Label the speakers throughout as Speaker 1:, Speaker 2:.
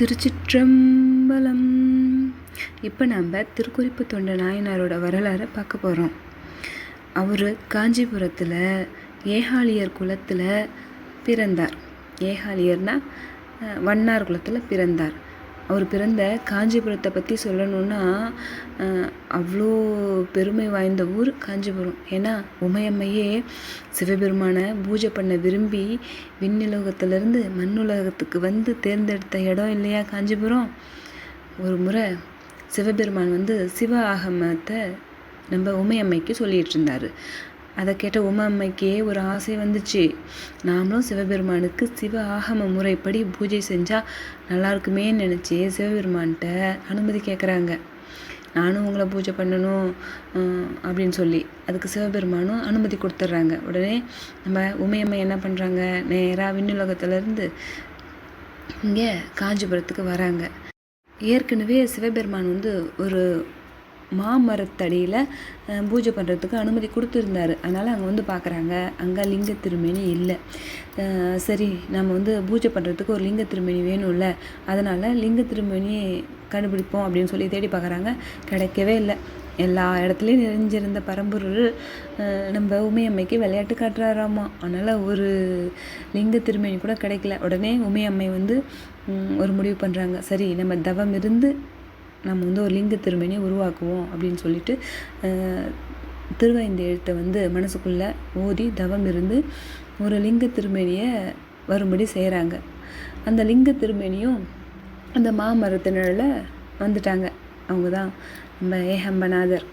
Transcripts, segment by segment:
Speaker 1: திருச்சிற்றம்பலம். இப்போ நம்ம திருக்குறிப்பு தொண்ட நாயனாரோட வரலாறை பார்க்க போகிறோம் அவர் காஞ்சிபுரத்தில் ஏகாலியர் குலத்தில் பிறந்தார். ஏகாலியர்னா வண்ணார் குலத்தில் பிறந்தார். அவர் பிறந்த காஞ்சிபுரத்தை பற்றி சொல்லணுன்னா அவ்வளோ பெருமை வாய்ந்த ஊர் காஞ்சிபுரம். ஏன்னா உமையம்மையே சிவபெருமானை பூஜை பண்ண விரும்பி விண்ணுலகத்திலிருந்து மண்ணுலகத்துக்கு வந்து தேர்ந்தெடுத்த இடம் இல்லையா காஞ்சிபுரம்? ஒரு முறை சிவபெருமான் வந்து சிவ ஆகமத்தை நம்ம உமையம்மைக்கு சொல்லிகிட்டு இருந்தார். அதை கேட்ட உமை அம்மைக்கே ஒரு ஆசை வந்துச்சு. நாமளும் சிவபெருமானுக்கு சிவ ஆகம முறைப்படி பூஜை செஞ்சால் நல்லா இருக்குமேன்னு நினச்சி சிவபெருமான்கிட்ட அனுமதி கேட்குறாங்க நானும் உங்களை பூஜை பண்ணணும் அப்படின்னு சொல்லி அதுக்கு சிவபெருமானும் அனுமதி கொடுத்துட்றாங்க உடனே நம்ம உமையம்மை என்ன பண்ணுறாங்க நேராக விண்ணுலகத்துலேருந்து இங்கே காஞ்சிபுரத்துக்கு வராங்க. ஏற்கனவே சிவபெருமான் வந்து ஒரு மாமரத்தடியில் பூஜை பண்ணுறதுக்கு அனுமதி கொடுத்துருந்தாரு. அதனால் அங்கே வந்து பார்க்குறாங்க அங்கே லிங்க திருமேனி இல்லை. சரி நம்ம வந்து பூஜை பண்ணுறதுக்கு ஒரு லிங்க திருமேனி வேணும்ல. அதனால் லிங்க திருமேனி கண்டுபிடிப்போம் அப்படின்னு சொல்லி தேடி பார்க்குறாங்க கிடைக்கவே இல்லை. எல்லா இடத்துலையும் நிறைஞ்சிருந்த பரம்பொருள் நம்ம உமையம்மைக்கு விளையாட்டு காட்டுறாராமா. அதனால் ஒரு லிங்க திருமணி கூட கிடைக்கல. உடனே உமையம்மை வந்து ஒரு முடிவு பண்ணுறாங்க சரி நம்ம தவம் இருந்து நம்ம வந்து ஒரு லிங்க திருமேனியை உருவாக்குவோம் அப்படின்னு சொல்லிட்டு திருவைந்த எழுத்தை வந்து மனசுக்குள்ளே ஓதி தவம் இருந்து ஒரு லிங்க திருமேனியை வரும்படி செய்கிறாங்க அந்த லிங்க திருமேனியும் அந்த மாமரத்து வந்துட்டாங்க. அவங்க தான் நம்ம ஏஹம்பநாதர்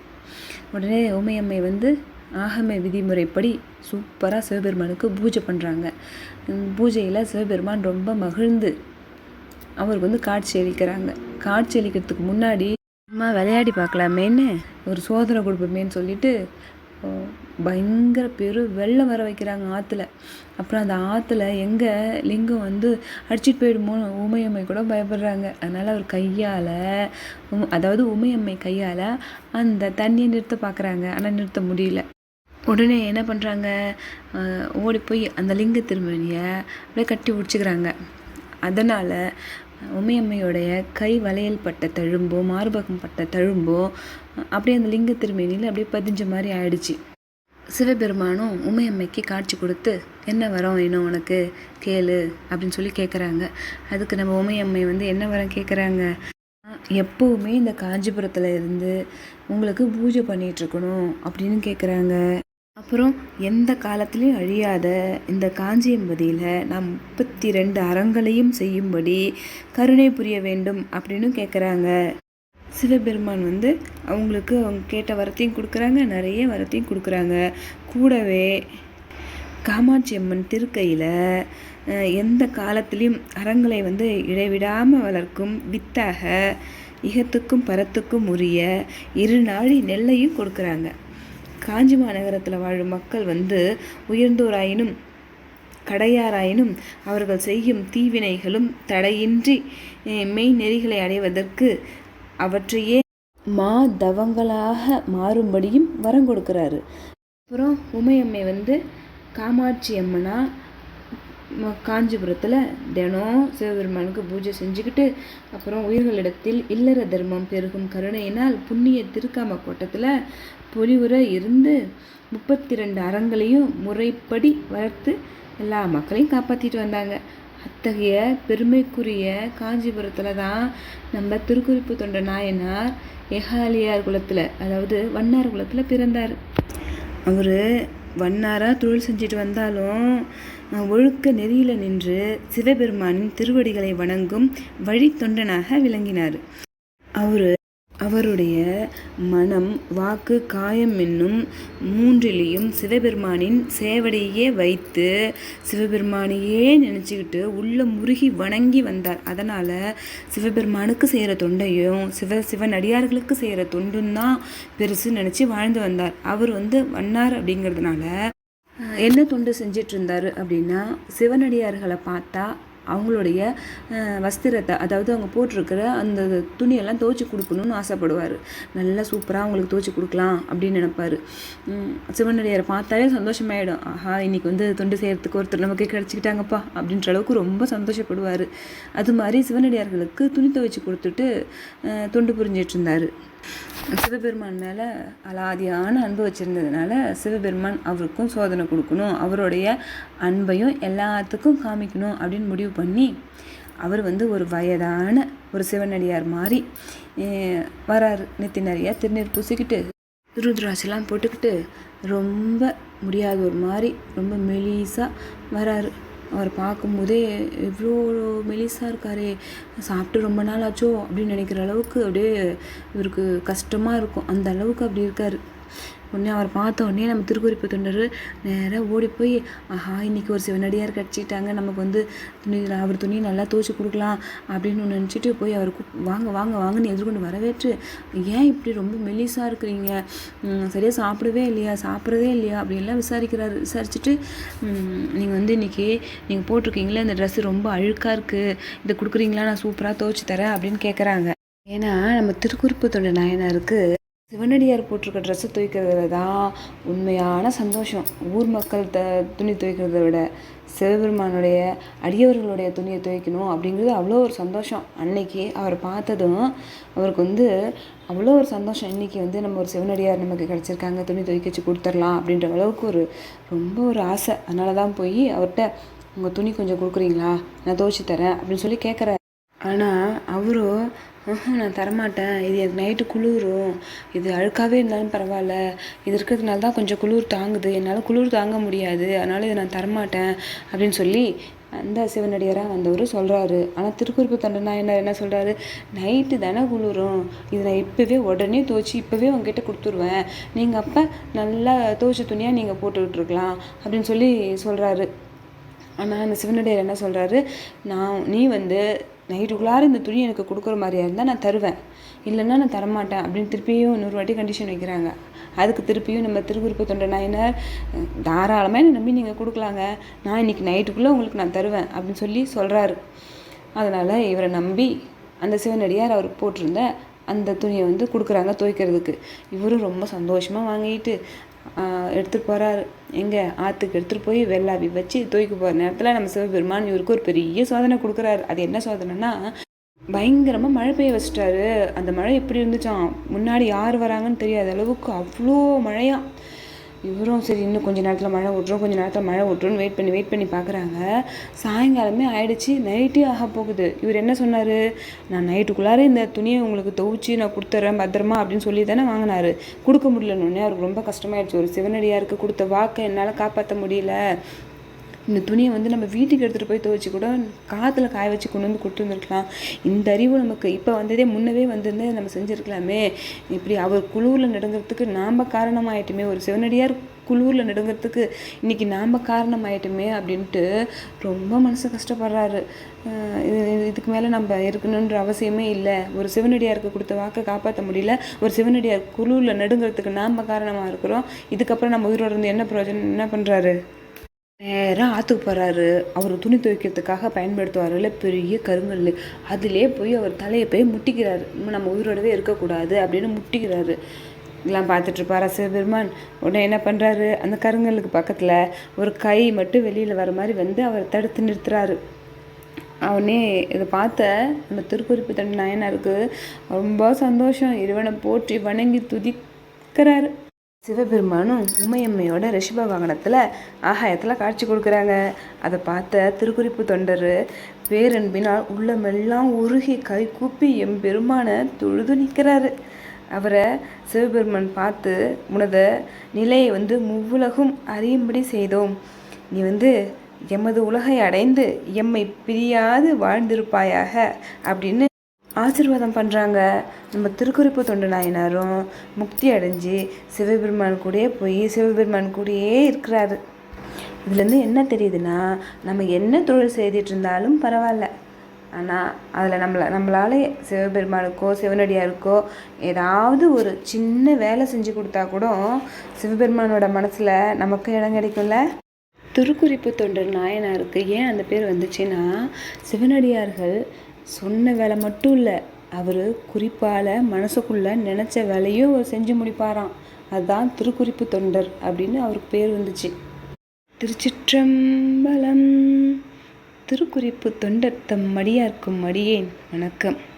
Speaker 1: உடனே உமையம்மை வந்து ஆகம விதிமுறைப்படி சூப்பராக சிவபெருமானுக்கு பூஜை பண்ணுறாங்க பூஜையில் சிவபெருமான் ரொம்ப மகிழ்ந்து அவருக்கு வந்து காட்சி அளிக்கிறாங்க. காட்சி அளிக்கிறதுக்கு முன்னாடி அம்மா விளையாடி பார்க்கலாமேன்னு ஒரு சோதனை கொடுப்போமேன்னு சொல்லிட்டு பயங்கர பெரு வெள்ளம் வர வைக்கிறாங்க ஆற்றுல அப்புறம் அந்த ஆற்றுல எங்கே லிங்கம் வந்து அடிச்சிட்டு போயிடுமோ உமையம்மை கூட பயப்படுறாங்க. அதனால் அவர் கையால் அதாவது உமையம்மை கையால் அந்த தண்ணியை நிறுத்த பார்க்குறாங்க. ஆனால் நிறுத்த முடியல. உடனே என்ன பண்ணுறாங்க ஓடி போய் அந்த லிங்க திருமணியை அப்படியே கட்டி பிடிச்சிக்கிறாங்க. அதனால் உமையம்மையோடைய கை வளையல் பட்ட தழும்போ மார்பகம் பட்ட தழும்போ அப்படியே அந்த லிங்க திருமேனியில் அப்படியே பதிஞ்ச மாதிரி ஆயிடுச்சு. சிவபெருமானும் உமையம்மைக்கு காட்சி கொடுத்து என்ன வரம் வேணும் உனக்கு? கேளு அப்படின்னு சொல்லி கேட்குறாங்க அதுக்கு நம்ம உமையம்மை வந்து என்ன வரம் கேட்குறாங்க எப்போவுமே இந்த காஞ்சிபுரத்தில் இருந்து உங்களுக்கு பூஜை பண்ணிகிட்ருக்கணும் அப்படின்னு கேட்குறாங்க அப்புறம் எந்த காலத்திலையும் அழியாத இந்த காஞ்சியம்பதியில் நாம் முப்பத்தி ரெண்டு அறங்களையும் செய்யும்படி கருணை புரிய வேண்டும் அப்படின்னு கேட்குறாங்க சிவபெருமான் வந்து அவங்களுக்கு அவங்க கேட்ட வரத்தையும் கொடுக்குறாங்க நிறைய வரத்தையும் கொடுக்குறாங்க. கூடவே காமாட்சி அம்மன் திருக்கையில் எந்த காலத்திலையும் அறங்களை வந்து இடைவிடாமல் வளர்க்கும் வித்தாக இகத்துக்கும் பரத்துக்கும் உரிய இரு நாழி நெல்லையும் கொடுக்குறாங்க. காஞ்சி மாநகரத்தில் வாழும் மக்கள் வந்து உயர்ந்தோராயினும் கடையாராயினும் அவர்கள் செய்யும் தீவினைகளும் தடையின்றி மெய் நெறிகளை அடைவதற்கு அவற்றையே மா தவங்களாக மாறும்படியும் வரம் கொடுக்குறாரு. அப்புறம் உமையம்மை வந்து காமாட்சி அம்மனா காஞ்சிபுரத்தில் தினம் சிவபெருமானுக்கு பூஜை செஞ்சுக்கிட்டு அப்புறம் உயிர்களிடத்தில் இல்லற தர்மம் பெருகும் கருணையினால் புண்ணிய திருக்காம கோட்டத்தில் பொலிவுற இருந்து முப்பத்தி ரெண்டு அறங்களையும் முறைப்படி வளர்த்து எல்லா மக்களையும் காப்பாற்றிட்டு வந்தாங்க. அத்தகைய பெருமைக்குரிய காஞ்சிபுரத்தில் தான் நம்ம திருக்குறிப்பு தொண்ட நாயனார் எகாலியார் குலத்தில் அதாவது வண்ணார் குலத்தில் பிறந்தார். அவர் வண்ணாராக தொழில் செஞ்சுட்டு வந்தாலும் ஒழுக்க நெறியில் நின்று சிவபெருமானின் திருவடிகளை வணங்கும் வழித்தொண்டனாக விளங்கினார். அவர் அவருடைய மனம் வாக்கு காயம் என்னும் மூன்றிலையும் சிவபெருமானின் சேவடையே வைத்து சிவபெருமானையே நினச்சிக்கிட்டு உள்ள முருகி வணங்கி வந்தார். அதனால் சிவபெருமானுக்கு செய்கிற தொண்டையும் சிவ சிவனடியார்களுக்கு செய்கிற தொண்டும் தான் பெருசு நினச்சி வாழ்ந்து வந்தார். அவர் வந்து வண்ணார் அப்படிங்கிறதுனால என்ன தொண்டு செஞ்சிட்டு அப்படின்னா சிவனடியார்களை பார்த்தா அவங்களுடைய வஸ்திரத்தை அதாவது அவங்க போட்டிருக்கிற அந்த துணியெல்லாம் துவச்சி கொடுக்கணும்னு ஆசைப்படுவார். நல்லா சூப்பராக அவங்களுக்கு துவைச்சி கொடுக்கலாம் அப்படின்னு நினைப்பாரு. சிவனடியாரை பார்த்தாலே சந்தோஷமாயிடும். ஆஹா இன்னைக்கு வந்து தொண்டு செய்யறதுக்கு ஒருத்தர் நமக்கு கிடச்சிக்கிட்டாங்கப்பா அப்படின்ற அளவுக்கு ரொம்ப சந்தோஷப்படுவார். அது மாதிரி சிவனடியார்களுக்கு துணி துவைச்சி கொடுத்துட்டு தொண்டு புரிஞ்சிட்டு இருந்தார் சிவபெருமான் மேலே அலாதியான அன்பு வச்சுருந்ததுனால சிவபெருமான் அவருக்கும் சோதனை கொடுக்கணும் அவருடைய அன்பையும் எல்லாத்துக்கும் காமிக்கணும் அப்படின்னு முடிவு பண்ணி அவர் வந்து ஒரு வயதான ஒரு சிவனடியார் மாதிரி வரார் வராரு. நெத்தி நிறைய திருநீர் பூசிக்கிட்டு ருத்ராட்செல்லாம் போட்டுக்கிட்டு ரொம்ப முடியாத ஒரு மாதிரி ரொம்ப மெலிசாக வராரு. அவர் பார்க்கும்போதே எவ்வளோ மெலிசாக இருக்காரே சாப்பிட்டு ரொம்ப நாள் ஆச்சோ அப்படின்னு நினைக்கிற அளவுக்கு அப்படியே இவருக்கு கஷ்டமாக இருக்கும். அந்த அளவுக்கு அப்படி இருக்கார். உடனே அவர் பார்த்த உடனே நம்ம திருக்குறிப்பு தொண்டர் நேராக ஓடி போய் ஆஹா இன்னைக்கு ஒரு சிவனடியார் கிடச்சிட்டாங்க. நமக்கு வந்து துணி அவர் துணி நல்லா துவைச்சி கொடுக்கலாம் அப்படின்னு நினச்சிட்டு போய் அவர் வாங்க வாங்க வாங்கன்னு எதிர்கொண்டு வரவேற்று ஏன் இப்படி ரொம்ப மெலிசாக இருக்கிறீங்க? சரியாக சாப்பிடவே இல்லையா? சாப்பிட்றதே இல்லையா? அப்படின்லாம் விசாரிக்கிறாரு. விசாரிச்சுட்டு நீங்கள் வந்து இன்றைக்கி நீங்கள் போட்டிருக்கீங்களே இந்த ட்ரெஸ்ஸு ரொம்ப அழுக்காக இருக்குது இதை கொடுக்குறீங்களா? நான் சூப்பராக துவைச்சி தரேன் அப்படின்னு கேட்குறாங்க ஏன்னா நம்ம திருக்குறிப்பு தொண்டை நாயனாருக்கு சிவனடியார் போட்டிருக்க ட்ரெஸ்ஸை துவைக்கிறதுல தான் உண்மையான சந்தோஷம். ஊர் மக்கள் த துணி துவைக்கிறத விட சிவபெருமானுடைய அடியவர்களுடைய துணியை துவைக்கணும் அப்படிங்கிறது அவ்வளோ ஒரு சந்தோஷம். அன்னைக்கு அவர் பார்த்ததும் அவருக்கு வந்து அவ்வளோ ஒரு சந்தோஷம். இன்றைக்கி வந்து நம்ம ஒரு சிவனடியார் நமக்கு கிடச்சிருக்காங்க துணி துவைக்க வச்சு கொடுத்துர்லாம் அப்படின்ற அளவுக்கு ஒரு ரொம்ப ஒரு ஆசை. அதனால தான் போய் அவர்கிட்ட உங்கள் துணி கொஞ்சம் கொடுக்குறீங்களா? நான் துவைச்சி தரேன் அப்படின்னு சொல்லி கேட்குறாரு ஆனால் அவரும் நான் தரமாட்டேன். இது எனக்கு நைட்டு குளிரும். இது அழுக்காகவே இருந்தாலும் பரவாயில்ல. இது இருக்கிறதுனால தான் கொஞ்சம் குளிர் தாங்குது. என்னால் குளிர் தாங்க முடியாது. அதனால் இதை நான் தரமாட்டேன் அப்படின்னு சொல்லி அந்த சிவனடியாராக வந்தவர் சொல்கிறாரு ஆனால் திருக்குறிப்பு தொண்டனா என்ன என்ன சொல்கிறாரு நைட்டு தானே குளிரும். இது நான் இப்போவே உடனே துவைச்சி இப்போவே உங்ககிட்ட கொடுத்துருவேன். நீங்கள் அப்போ நல்லா துவைச்ச துணியாக நீங்கள் போட்டுக்கிட்டுருக்கலாம் அப்படின்னு சொல்லி சொல்கிறாரு ஆனால் அந்த சிவனடியார் என்ன சொல்கிறாரு நான் நீ வந்து நைட்டுக்குள்ளார இந்த துணி எனக்கு கொடுக்குற மாதிரியா இருந்தால் நான் தருவேன். இல்லைன்னா நான் தரமாட்டேன் அப்படின்னு திருப்பியும் இன்னொரு வாட்டி கண்டிஷன் வைக்கிறாங்க. அதுக்கு திருப்பியும் நம்ம திருக்குறிப்பு தொண்டை நாயனர் தாராளமாக என்னை நம்பி நீங்கள் கொடுக்கலாங்க. நான் இன்னைக்கு நைட்டுக்குள்ளே உங்களுக்கு நான் தருவேன் அப்படின்னு சொல்லி சொல்கிறாரு அதனால் இவரை நம்பி அந்த சிவனடியார் அவர் போட்டிருந்த அந்த துணியை வந்து கொடுக்குறாங்க துவைக்கிறதுக்கு. இவரும் ரொம்ப சந்தோஷமாக வாங்கிட்டு ஆஹ், எடுத்துட்டு எங்கே? ஆற்றுக்கு எடுத்துகிட்டு போய் வெள்ளாவி வச்சு தூக்கி போகிற நேரத்தில் நம்ம சிவபெருமான் இவருக்கு ஒரு பெரிய சோதனை கொடுக்குறாரு. அது என்ன சோதனைன்னா பயங்கரமாக மழை பெய்ய வச்சிட்டாரு. அந்த மழை எப்படி இருந்துச்சான் முன்னாடி யார் வராங்கன்னு தெரியாத அளவுக்கு அவ்வளோ மழையா இவரும் சரி இன்னும் கொஞ்ச நேரத்தில் மழை விட்ரும் கொஞ்ச நேரத்தில் மழை விட்ருன்னு வெயிட் பண்ணி வெயிட் பண்ணி பார்க்குறாங்க சாயங்காலமே ஆயிடுச்சு நைட்டே ஆக போகுது. இவர் என்ன சொன்னார்? நான் நைட்டுக்குள்ளார இந்த துணியை உங்களுக்கு துவைச்சி நான் கொடுத்துட்றேன் பத்திரமா அப்படின்னு சொல்லி தானே வாங்கினாரு. கொடுக்க முடியலன்னு அவருக்கு ரொம்ப கஷ்டமாயிடுச்சு. ஒரு சிவனடியாருக்கு கொடுத்த வாக்கை என்னால் காப்பாற்ற முடியல. இந்த துணியை வந்து நம்ம வீட்டுக்கு எடுத்துகிட்டு போய் துவைச்சி கூட காற்றுல காய வச்சு கொண்டு வந்து கொடுத்துருந்துருக்கலாம். இந்த அறிவு நமக்கு இப்போ வந்ததே முன்னவே வந்திருந்து நம்ம செஞ்சுருக்கலாமே. இப்படி அவர் குழுவில் நடுங்கிறதுக்கு நாம் காரணமாயிட்டுமே. ஒரு சிவனடியார் குளூரில் நடுங்கிறதுக்கு இன்றைக்கி நாம் காரணமாயிட்டுமே அப்படின்ட்டு ரொம்ப மனசு கஷ்டப்படுறாரு. இது இதுக்கு மேலே நம்ம இருக்கணுன்ற அவசியமே இல்லை. ஒரு சிவனடியாருக்கு கொடுத்த வாக்கை காப்பாற்ற முடியல. ஒரு சிவனடியார் குளூரில் நடுங்கிறதுக்கு நாம் காரணமாக இருக்கிறோம். இதுக்கப்புறம் நம்ம உயிரோட இருந்து என்ன பிரயோஜனம் என்ன பண்ணுறாரு நேராக ஆற்றுக்கு போகிறாரு அவர் துணி துவைக்கிறதுக்காக பயன்படுத்துவார்ல பெரிய கருங்கல். அதிலே போய் அவர் தலையை போய் முட்டிக்கிறாரு. நம்ம உயிரோடவே இருக்கக்கூடாது அப்படின்னு முட்டிக்கிறாரு. இதெல்லாம் பார்த்துட்ருப்பாரா சிவபெருமான் உடனே என்ன பண்ணுறாரு அந்த கருங்கல்லுக்கு பக்கத்தில் ஒரு கை மட்டும் வெளியில் வர மாதிரி வந்து அவர் தடுத்து நிறுத்துறாரு. அவனே இதை பார்த்த நம்ம திருக்குறிப்பு தன் நாயனாருக்கு ரொம்ப சந்தோஷம். இறைவனை போற்றி வணங்கி துதிக்கிறாரு. சிவபெருமானும் உமையம்மையோட ரிஷப வாகனத்தில் ஆகாயத்தில் காட்சி கொடுக்குறாங்க. அதை பார்த்த திருக்குறிப்பு தொண்டர் பேரன்பினால் உள்ளமெல்லாம் உருகி கை கூப்பி எம் பெருமானை தொழுது நிற்கிறாரு. அவரை சிவபெருமான் பார்த்து உனது நிலையை வந்து முவ்வுலகும் அறியும்படி செய்தோம். நீ வந்து எமது உலகை அடைந்து எம்மை பிரியாது வாழ்ந்திருப்பாயாக அப்படின்னு ஆசீர்வாதம் பண்ணுறாங்க நம்ம திருக்குறிப்பு தொண்டு நாயனாரும் முக்தி அடைஞ்சு சிவபெருமான் கூடயே போய் சிவபெருமான் கூடயே இருக்கிறாரு. இதுலேருந்து என்ன தெரியுதுன்னா நம்ம என்ன தொழில் செய்துட்டு இருந்தாலும் பரவாயில்ல. ஆனால் அதில் நம்மளை நம்மளால் சிவபெருமானுக்கோ சிவனடியாருக்கோ ஏதாவது ஒரு சின்ன வேலை செஞ்சு கொடுத்தா கூட சிவபெருமானோட மனசில் நமக்கு இடம் கிடைக்கும்ல? திருக்குறிப்பு தொண்டர் நாயனாருக்கு ஏன் அந்த பேர் வந்துச்சுன்னா சிவனடியார்கள் சொன்ன வேலை மட்டும் இல்லை அவர் குறிப்பால் மனசுக்குள்ளே நினச்ச வேலையும் அவர் செஞ்சு முடிப்பாராம். அதுதான் திருக்குறிப்பு தொண்டர் அப்படின்னு அவருக்கு பேர் வந்துச்சு. திருச்சிற்றம்பலம் திருக்குறிப்பு தொண்டர் தம் மடியார்க்கும் மடியேன் வணக்கம்.